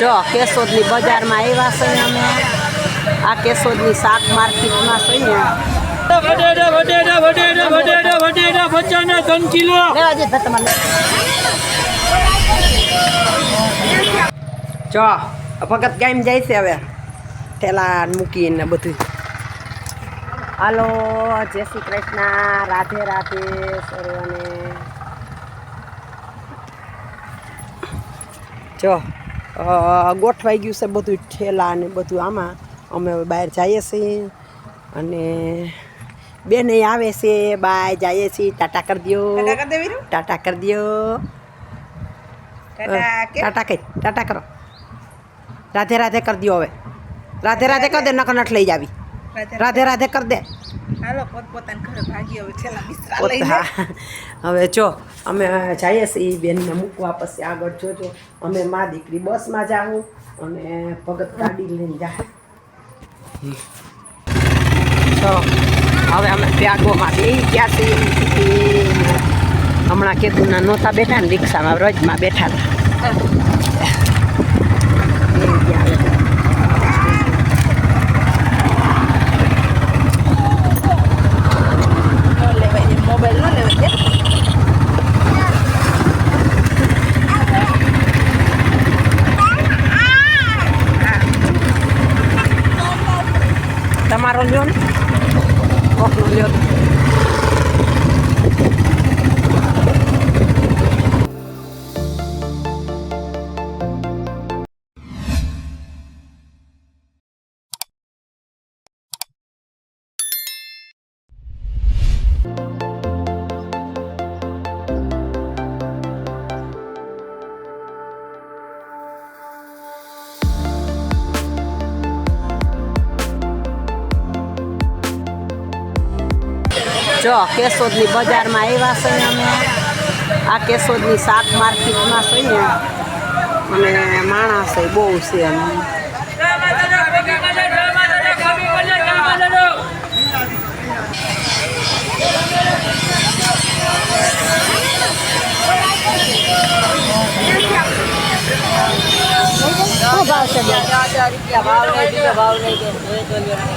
જો કેશોદની બજારમાં આવ્યા છે ને અમે. આ કેશોદની શાક માર્કેટમાં છે ને. જો ભગત ગામ જાય છે હવે. થેલા મૂકીને બધું. હાલો જય શ્રી કૃષ્ણ રાધે રાધે સર્વને. જો ગોઠવાઈ ગયું છે બધું ઠેલા ને બધું આમાં. અમે બહાર જઈએ છીએ અને બેને આવે છે બાય જઈએ છીએ. ટાટા કરી દો ટાટા કરી દે ટાટા કઈ? ટાટા કરો. રાધે રાધે કરી દો હવે. રાધે રાધે કરી દે નકર નટ લઈ જાવી. રાધે રાધે કર દે. હાલો પોતપોતાના ઘરે ભાગી હવે છેલ્લા મિશ્રા લઈને. હવે જો અમે જઈએ છીએ એ બેનને મૂકવા પછી આગળ જોજો. અમે મા દીકરી બસમાં જાવું અને ભગત ગાડી લઈને જાય તો હવે અમે ત્યાગોમાં લઈ ગયા છીએ. હમણાં કેતુના નહોતા બેઠા ને રિક્ષામાં રજમાં બેઠા હતા. meron yun. Oh, yun. thank you જો કેશોદની બજારમાં આવ્યા છે અમે. આ કેશોદની શાક માર્કેટમાં છે ને, અને માણસ છે બહુ છે એમ. નહીં ભાવ નહીં?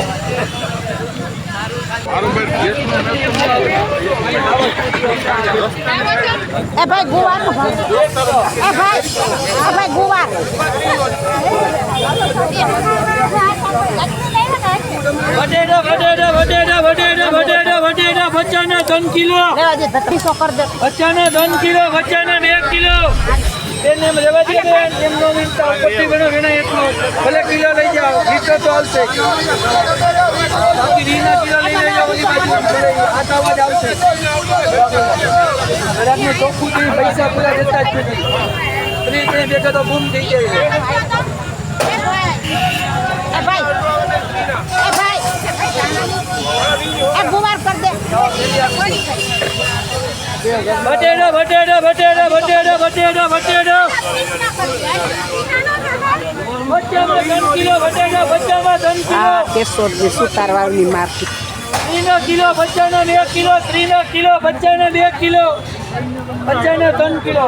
એ ભાઈ ગુવાર નો ભાવ એ ભાઈ એ ભાઈ ગુવાર. વડેડા વડેડા વડેડા વડેડા વડેડા વડેડા બચ્ચાના ત્રણ કિલો. બચ્ચાના ત્રણ કિલો બચ્ચાના બે કિલો. બેન એમ લેવા દે બેન એમનો વિનતા લઈ જાઓ લીટર તો આવશે. બાકી રીના કિલો લઈ લઈ જાઓ અવાજ આવશે. ઘરાકનું ચોખ્ખું પૈસા પૂરા જતા જ નથી. ત્રીસ તો બૂમ થઈ જાય છે. એ ભાઈ એ ભાઈ એ ગુવાર કર દે બટેડા બટેડો બટેડો બટેડો બટેડો બટેડો. કેશોદની સુતારવાળની માર્કેટ. ત્રીનો કિલો બચ્ચાનો બે કિલો ત્રીનો કિલો બચ્ચાનો બે કિલો બચ્ચાનો ત્રણ કિલો.